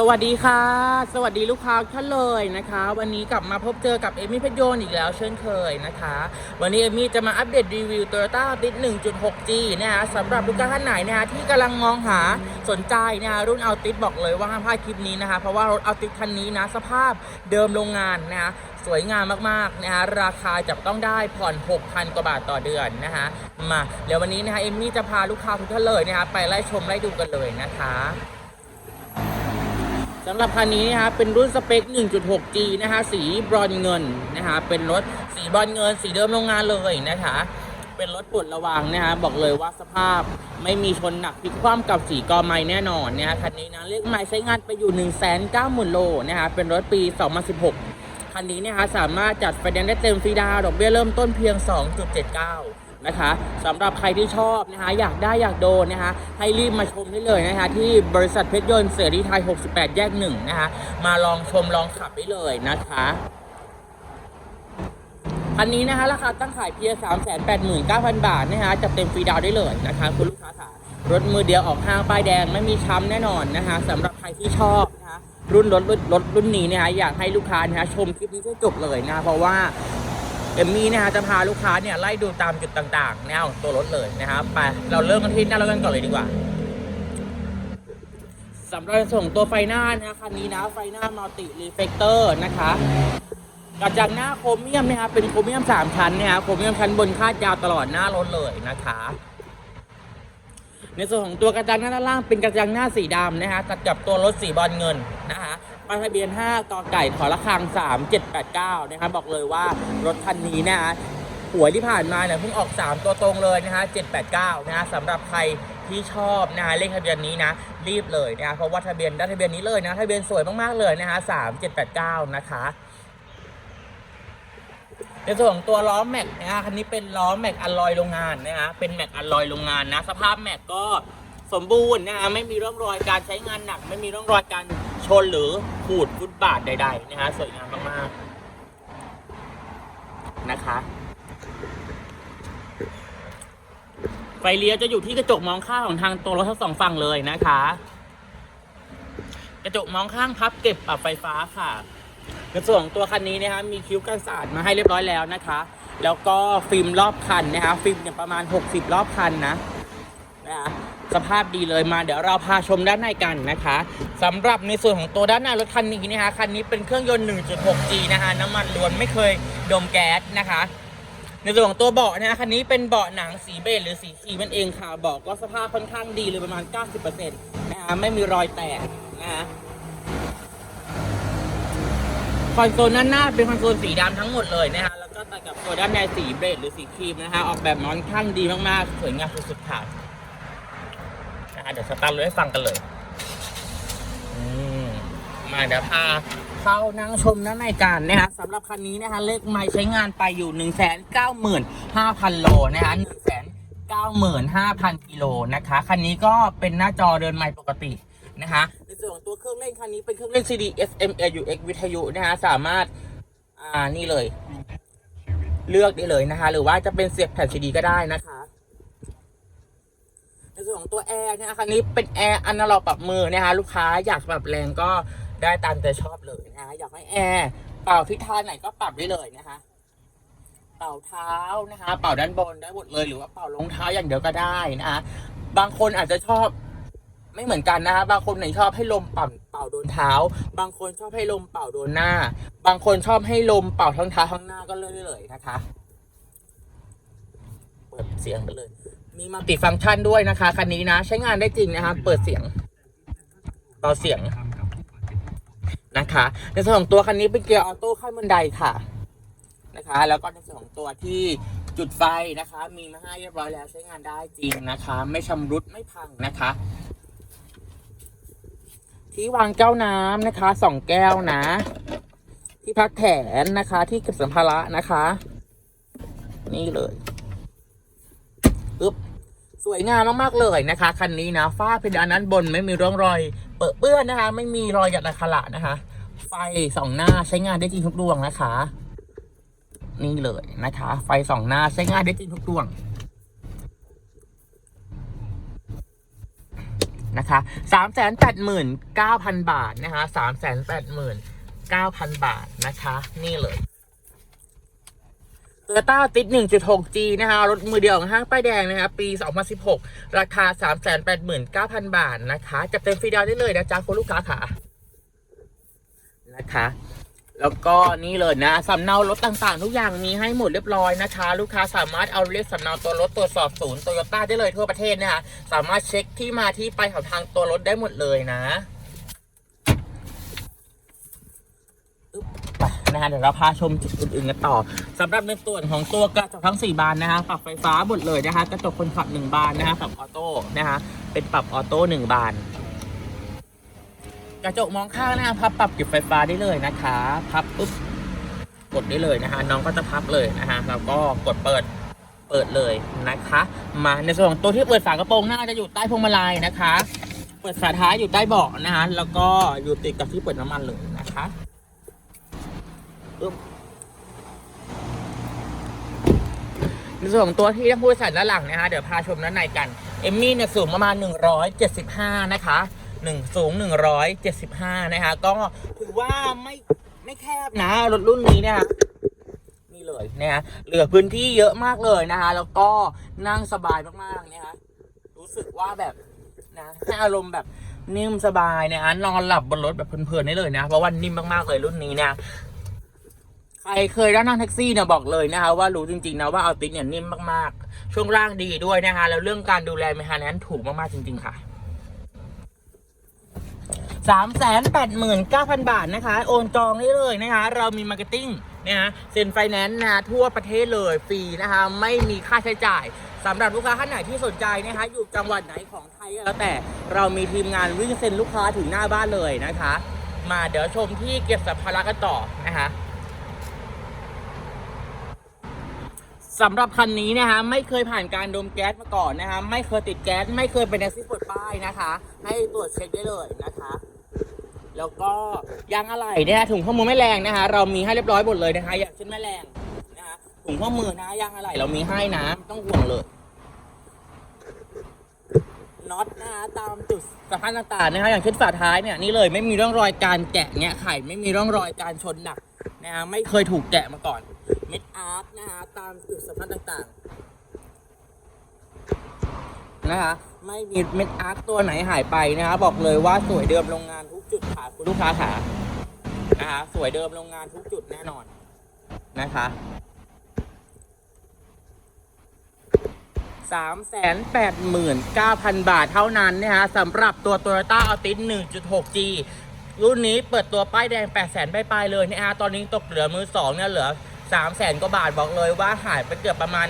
สวัสดีค่ะ สวัสดีลูกค้าท่านเลยนะคะ วันนี้กลับมาพบเจอกับเอมี่เพชรโยนอีกแล้วเช่นเคยนะคะ วันนี้เอมี่จะมาอัปเดตรีวิว Toyota a l t i s 1.6G นะคะสำหรับลูกค้าท่านไหนนะคะที่กำลังมองหาสนใจนะคะรุ่น a l t i s บอกเลยว่าห้ามพลาดคลิปนี้นะคะ เพราะว่ารถ a l t i s คันนี้นะสภาพเดิมโรงงานนะคะสวยงามมากๆนะคะราคาจับต้องได้ผ่อน 6,000 กว่าบาทต่อเดือนนะคะมาเดี๋ยววันนี้นะคะเอมี่จะพาลูกค้าทุกท่านเลยนะคะไปไล่ชมไล่ดูกันเลยนะคะ สำหรับคันนี้นะคะเป็นรุ่นสเปค 1.6G นะคะสีบรอนเงินนะคะเป็นรถสีบรอนเงิน สีเดิมโรงงานเลยนะคะเป็นรถปลดระวังนะคะบอกเลยว่าสภาพไม่มีชนหนักพลิกคว่ำกับสีกอไม้แน่นอนนะคะคันนี้นะเลขไม้ใช้งานไปอยู่ 1 9 0 0 0 0โลนะคะเป็นรถปี 2016 คันนี้นะคะสามารถจัดไฟแนนซ์ได้เต็มฟรีดาวน์ดอกเบี้ยเริ่มต้นเพียง 2.79 นะคะสำหรับใครที่ชอบนะคะอยากได้อยากโดนนะคะให้รีบมาชมได้เลยนะคะที่บริษัทเพชรยนต์เสรีไทย 68 แยกหนึ่งนะคะมาลองชมลองขับได้เลยนะคะคันนี้นะคะราคาตั้งขายเพียง389,000 บาทนะคะจัดเต็มฟรีดาวได้เลยนะคะคุณลูกค้าค่ะรถมือเดียวออกห้างป้ายแดงไม่มีช้ำแน่นอนนะคะสำหรับใครที่ชอบนะคะรุ่นรถรถรถรุ่นนี้นะคะอยากให้ลูกค้านะคะชมคลิปนี้ให้จบเลยนะเพราะว่า เอมมี่นะฮะจะพาลูกค้าเนี่ยไล่ดูตามจุดต่างๆแนวของตัวรถเลยนะครับไปเราเริ่มกันที่หน้ารถกันก่อนเลยดีกว่าสำหรับส่งตัวไฟหน้านะคันนี้นะไฟหน้ามัลติรีเฟกเตอร์นะคะกระจังหน้าโครเมียมนะครับเป็นโครเมียมสามชั้นนะครับโครเมียมชั้นบนคาดยาวตลอดหน้ารถเลยนะคะ ในส่วนของตัวกระจังหน้าด้านล่างเป็นกระจังหน้าสีดำนะฮะตัดกับตัวรถสีบอลเงินนะคะ ป้ายทะเบียน 5กอไก่ขอละคัง 3789 นะครับบอกเลยว่ารถคันนี้นะฮะหัวยที่ผ่านมาเนี่ยเพิ่งออก 3 ตัวตรงเลยนะฮะ789 นะฮะสำหรับใครที่ชอบนะฮะเลขทะเบียนนี้นะ รีบเลยนะเพราะว่าทะเบียนได้ทะเบียนนี้เลยนะทะเบียนสวยมากๆเลยนะฮะ3789 นะคะในส่วนของตัวล้อแม็กนะฮะคันนี้เป็นล้อแม็กอลลอยโรงงานนะฮะเป็นแม็กอลลอยโรงงานนะ สภาพแม็กก็สมบูรณ์นะฮะไม่มีร่องรอยการใช้งานหนัก ไม่มีร่องรอยการ ชนหรือขูดฟุตบาทใด ๆ นะฮะสวยงามมากๆนะคะ ไฟเลี้ยวจะอยู่ที่กระจกมองข้างของทางตัวรถทั้งสองฝั่งเลยนะคะ กระจกมองข้างพับเก็บปรับไฟฟ้าค่ะในส่วนของตัวคันนี้นะคะมีคิ้วกันสาดมาให้เรียบร้อยแล้วนะคะ แล้วก็ฟิล์มรอบคันนะคะฟิล์มเนี่ยประมาณ 60 รอบคันนะนะคะ สภาพดีเลยมา เดี๋ยวเราพาชมด้านในกันนะคะสำหรับในส่วนของตัวด้านหน้ารถคันนี้นะคะคันนี้เป็นเครื่องยนต์ 1.6G นะคะน้ำมันล้วนไม่เคยดมแก๊สนะคะในส่วนของตัวเบาะนะคะคันนี้เป็นเบาะหนังสีเบจหรือสีครีมนั่นเองค่ะเบาะก็สภาพค่อนข้างดีเลยประมาณ 90%นะคะไม่มีรอยแตกนะคะคอนโซลด้านหน้าเป็นคอนโซลสีดำทั้งหมดเลยนะฮะแล้วก็ตัดกับตัวด้านในสีเบจหรือสีครีมนะฮะออกแบบมาค่อนข้างดีมากๆ สวยงามสุดๆค่ะ นะฮะเดี๋ยวสตาร์ทรถให้ฟังกันเลยมาเดี๋ยวพาเข้านั่งชมด้านในกันนะฮะสำหรับคันนี้นะคะเลขไม้ใช้งานไปอยู่1 9 5 0 0 0โลนะฮะ1 9 5 0 0 0กิโลนะคะ คันนี้ก็เป็นหน้าจอเดินไม้ปกตินะคะในส่วนของตัวเครื่องเล่นคันนี้เป็นเครื่องเล่น CD FM AUX วิทยุนะฮะสามารถอ่านี่เลย เลือกได้เลยนะคะ หรือว่าจะเป็นเสียบแผ่นซีดีก็ได้นะคะ ส่วนของตัวแอร์นะคะคันนี้เป็นแอร์อันนาล็อกปรับมือนะคะลูกค้าอยากปรับแรงก็ได้ตามใจชอบเลยนะคะอยากให้แอร์เป่าทิศทางไหนก็ปรับได้เลยนะคะเป่าเท้านะคะ เป่าด้านบนได้หมดเลยหรือว่าเป่ารองเท้าอย่างเดียวก็ได้นะคะบางคนอาจจะชอบไม่เหมือนกันนะคะบางคนไหนชอบให้ลมปั่นเป่าโดนเท้า บางคนชอบให้ลมเป่าโดนหน้า บางคนชอบให้ลมเป่าทั้งเท้าทั้งหน้าก็เลยได้เลยนะคะ เปิดเสียงกันเลย มีมัลติฟังก์ชันด้วยนะคะคันนี้นะใช้งานได้จริงนะคะเปิดเสียงเบาเสียงนะคะ ในส่วนของตัวคันนี้เป็นเกียร์ออโต้ขั้นบันไดค่ะนะคะ แล้วก็ในส่วนของตัวที่จุดไฟนะคะ มีมาให้เรียบร้อยแล้วใช้งานได้จริงนะคะ ไม่ชำรุดไม่พังนะคะ ที่วางแก้วน้ำนะคะสองแก้วนะ ที่พักแขนนะคะ ที่เก็บสัมภาระนะคะ นี่เลย สวยงามมากๆเลยนะคะ คันนี้นะฝ้าเพดานนั้นบนไม่มีร่องรอยเปื้อนเปื้อนนะคะ ไม่มีรอยหยัดอัคระนะคะ ไฟสองหน้าใช้งานได้จริงทุกดวงนะคะ นี่เลยนะคะ ไฟสองหน้าใช้งานได้จริงทุกดวงนะคะสามแสนแปดหมื่นเก้าพันบาทนะคะสามแสนแปดหมื่นเก้าพันบาทนะคะ นี่เลย โตโยต้าติด 1.6G นะคะ รถมือเดียวของห้างป้ายแดงนะคะ ปี 2016 ราคา 389,000 บาทนะคะจะเต็มฟรีดาวได้เลยนะจ๊ะคุณลูกค้าค่ะ นะคะ แล้วก็นี่เลยนะสำเนารถต่างๆ ทุกอย่างมีให้หมดเรียบร้อยนะคะ ลูกค้าสามารถเอาเลขสำเนาตัวรถตรวจสอบศูนย์โตโยต้าได้เลยทั่วประเทศนะคะ สามารถเช็คที่มาที่ไปของทางตัวรถได้หมดเลยนะอึ๊บไป นะฮะเดี๋ยวเราพาชมจุดอื่นๆกันต่อสำหรับในส่วนของตัวกระจกทั้ง 4 บานนะคะปรับไฟฟ้าหมดเลยนะคะ กระจกคนขับ 1 บานนะคะปรับออโต้นะคะเป็นปรับออโต้1บาน กระจกมองข้างนะคะพับปรับเก็บไฟฟ้าได้เลยนะคะ พับปุ๊บกดได้เลยนะคะ น้องก็จะพับเลยนะคะแล้วก็กดเปิดเปิดเลยนะคะ มาในส่วนของตัวที่เปิดฝากระโปรงหน้าจะอยู่ใต้พวงมาลัยนะคะ เปิดฝาท้ายอยู่ใต้เบาะนะคะ แล้วก็อยู่ติดกับที่เปิดน้ำมันเลย ในส่วนของตัวที่ทั้งผู้โดยสารด้านหลังนะคะเดี๋ยวพาชมด้านในกัน เอมมี่เนี่ยสูงประมาณ 175 นะคะหนึ่งสูง 175 นะคะ ก็ถือว่าไม่ไม่แคบนะ รถรุ่นนี้เนี่ยนี่เลยนะคะเหลือพื้นที่เยอะมากเลยนะคะ แล้วก็นั่งสบายมากๆนะคะรู้สึกว่าแบบนะให้อารมณ์แบบนิ่มสบายนะคะนอนหลับบนรถแบบเพลินๆได้เลยนะ เพราะว่านิ่มมากๆเลยรุ่นนี้นะ ใครเคยได้นั่งแท็กซี่เนี่ยบอกเลยนะคะว่ารู้จริงๆนะว่าเอาติสเนี่ยนิ่มมากๆ ช่วงล่างดีด้วยนะคะแล้วเรื่องการดูแลเมคานั้นถูกมากๆจริง ๆ ค่ะสามแสนแปดหมื่นเก้าพันบาทนะคะ โอนจองได้เลยนะคะ เรามีมาร์เก็ตติ้งนะคะเซ็นไฟแนนซ์นะทั่วประเทศเลยฟรีนะคะ ไม่มีค่าใช้จ่ายสำหรับลูกค้าท่านไหนที่สนใจนะคะ อยู่จังหวัดไหนของไทยแล้วแต่เรามีทีมงานวิ่งเซ็นลูกค้าถึงหน้าบ้านเลยนะคะ มาเดี๋ยวชมที่เก็บสัมภาระกันต่อนะคะ สำหรับคันนี้นะคะไม่เคยผ่านการดมแก๊สมาก่อนนะคะไม่เคยติดแก๊สไม่เคยเป็นแอซิดปลดป้ายนะคะ ให้ตรวจเช็คได้เลยนะคะ แล้วก็ยางอะไหล่เนี่ยถุงข้อมือแม่แรงนะคะ เรามีให้เรียบร้อยหมดเลยนะคะ อย่างเช่นแม่แรงนะคะถุงข้อมือนะยางอะไหล่เรามีให้นะไม่ต้องห่วงเลยน็อตนะคะตามจุดสำคัญต่างๆนะคะอย่างเช่นฝาท้ายเนี่ยนี่เลยไม่มีร่องรอยการแกะแงะไข่ไม่มีร่องรอยการชนหนักนะคะไม่เคยถูกแกะมาก่อน เม็ดอาร์ตนะคะตามจุดสำคัญต่างๆนะคะไม่มีเม็ดอาร์ตตัวไหนหายไปนะคะบอกเลยว่าสวยเดิมโรงงานทุกจุดค่ะคุณลูกค้าค่ะนะคะสวยเดิมโรงงานทุกจุดแน่นอนนะคะสามแสนแปดหมื่นเก้าพันบาทเท่านั้นนะคะสำหรับตัว Toyota Altis 1.6G รุ่นนี้เปิดตัวป้ายแดง 8 0 0 0 0 0ปลายๆเลยนะฮะตอนนี้ตกเหลือมือสองเนี่ยเหลือ 3 0 0 0 0 0กว่าบาทบอกเลยว่าหายไปเกือบประมาณ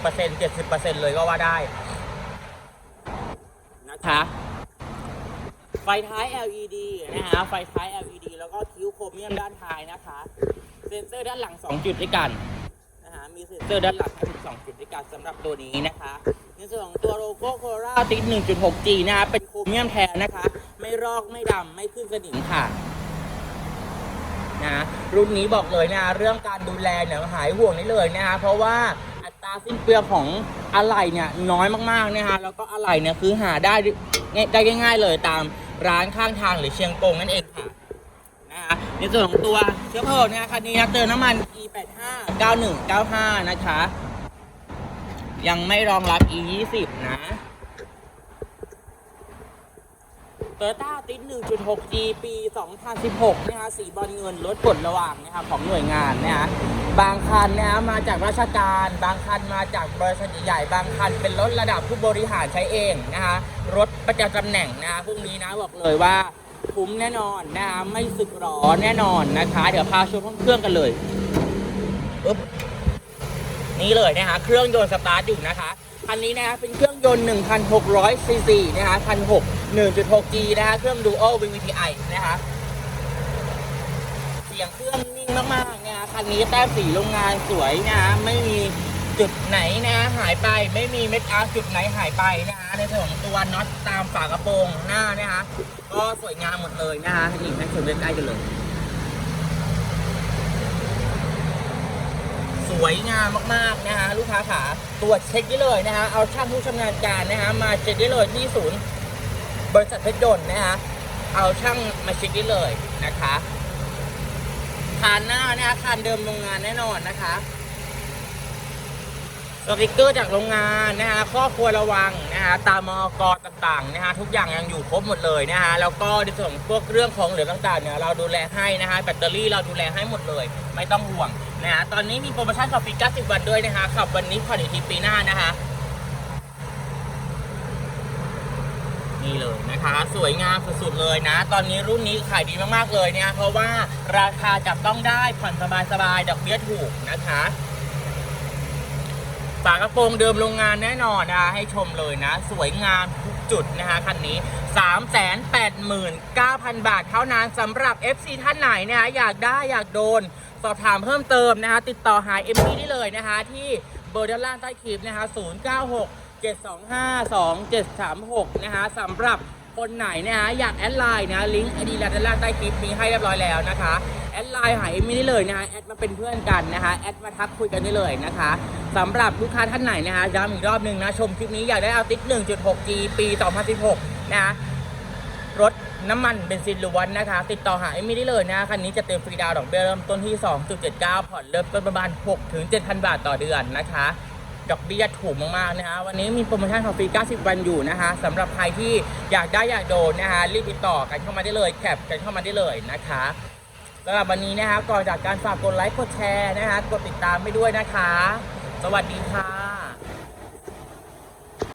60% 70%เลยก็ว่าได้ นะคะไฟท้าย LED นะฮะไฟท้าย LED แล้วก็คิ้วโครเมียมด้านท้ายนะคะ เซ็นเซอร์ด้านหลัง 2 จุดด้วยกันนะฮะมีเซ็นเซอร์ด้านหลังทั้ง2จุดด้วยกันสำหรับตัวนี้นะคะในส่วนของตัวโลโก้โคราติด 1.6G นะคะเป็นโครเมียมแทนนะคะ ไม่รอกไม่ดำไม่ขึ้นสนิมค่ะ นะรุ่นนี้บอกเลยนะเรื่องการดูแลเนี่ยหายห่วงได้เลยนะคะเพราะว่าอัตราสิ้นเปลืองของอะไหล่เนี่ยน้อยมากๆนะคะแล้วก็อะไหล่เนี่ยคือหาได้ได้ง่าย ๆ เลยตามร้านข้างทางหรือเชียงกงนั่นเองค่ะนะคะในส่วนของตัวเชื้อเพลิงนี่ยคันนี้นะเติมน้ำมัน E85 9195 นะคะ ยังไม่รองรับ E20 นะ โตโยต้าติด 1.6G ปี 2016 นะคะ สีบอลเงินลดผลระหว่างนะคะของหน่วยงานนะคะบางคันนะคะมาจากราชการ บางคันมาจากบริษัทใหญ่บางคันเป็นรถระดับผู้บริหารใช้เองนะคะรถประจำตำแหน่งนะคะพวกนี้นะบอกเลยว่าคุ้มแน่นอนนะคะไม่สึกหรอแน่นอนนะคะ เดี๋ยวพาชมห้องเครื่องกันเลยอึ๊บนี่เลยนะคะเครื่องยนต์สตาร์ทอยู่นะคะคันนี้นะคะเป็นเครื่องยนต์1,600ซีซีนะคะ1,600 1.6G นะคะเครื่อง Dual VVTi นะคะเสียงเครื่องนิ่งมากๆนะคะคันนี้แต้มสีโรงงานสวยนะคะไม่มีจุดไหนนะหายไปไม่มีเม็ดอาร์จุดไหนหายไปนะคะในส่วนของตัวน็อตตามฝากระโปรงหน้านะคะก็สวยงามหมดเลยนะคะนี่ให้ชมใกล้ๆกันเลย สวยงามมากๆนะคะลูกค้าขาตรวจเช็คได้เลยนะคะเอาช่างผู้ชำนาญการนะคะมาเช็คได้เลยที่ศูนย์ บริษัทเพชรยนต์นะคะเอาช่างมาช็คได้เลยนะคะคานหน้านะคะคานเดิมโรงงานแน่นอนนะคะสติกเกอร์จากโรงงานนะคะข้อควรระวังนะคะตามอกต่างๆนะคะทุกอย่างยังอยู่ครบหมดเลยนะคะแล้วก็ในส่วนของพวกเรื่องของเหลือต่างๆเนี่ยเราดูแลให้นะคะแบตเตอรี่เราดูแลให้หมดเลย ไม่ต้องห่วงนะคะตอนนี้มีโปรโมชั่นขับฟรี90 วันด้วยนะคะขับวันนี้ผ่อนอีกทีปีหน้านะคะ นี่เลยนะคะ สวยงามสุดๆเลยนะ ตอนนี้รุ่นนี้ขายดีมากๆเลยเนี่ยเพราะว่าราคาจับต้องได้ผ่อนสบายๆดอกเบี้ยถูกนะคะฝากระโปรงเดิมโรงงานแน่นอนนะคะให้ชมเลยนะ สวยงามทุกจุดนะคะคันนี้ 389,000 บาทเท่านั้นสำหรับ FC ท่านไหนนะคะอยากได้อยากโดน สอบถามเพิ่มเติมนะคะ ติดต่อหา MP ได้เลยนะคะ ที่เบอร์ด้านล่างใต้คลิปนะคะ 096 725 2736 นะคะสำหรับคนไหนนะคะอยากแอดไลน์นะลิงก์ไอดีด้านล่างใต้คลิปมีให้เรียบร้อยแล้วนะคะแอดไลน์หาเอมมี่ได้เลยนะคะแอดมาเป็นเพื่อนกันนะคะแอดมาทักคุยกันได้เลยนะคะสำหรับลูกค้าท่านไหนนะคะย้ำอีกรอบหนึ่งนะชมคลิปนี้อยากได้เอาติ๊ก 1.6G ปี 2016 นะคะรถน้ำมันเบนซินล้วนนะคะ ติดต่อหาเอมมี่ได้เลยนะคันนี้จะเต็มฟรีดาวดอกเบี้ยเริ่มต้นที่ 2.79 ผ่อนเริ่มต้นประมาณ6ถึง7,000 บาทต่อเดือนนะคะ ดอกเบี้ยถูกมากๆนะคะวันนี้มีโปรโมชั่นของฟรี 90 วันอยู่นะคะสำหรับใครที่อยากได้อยากโดนนะคะรีบติดต่อกันเข้ามาได้เลยแคปกันเข้ามาได้เลยนะคะสำหรับวันนี้นะคะก่อนจากการฝากกดไลค์กดแชร์นะคะกดติดตามไปด้วยนะคะ สวัสดีค่ะ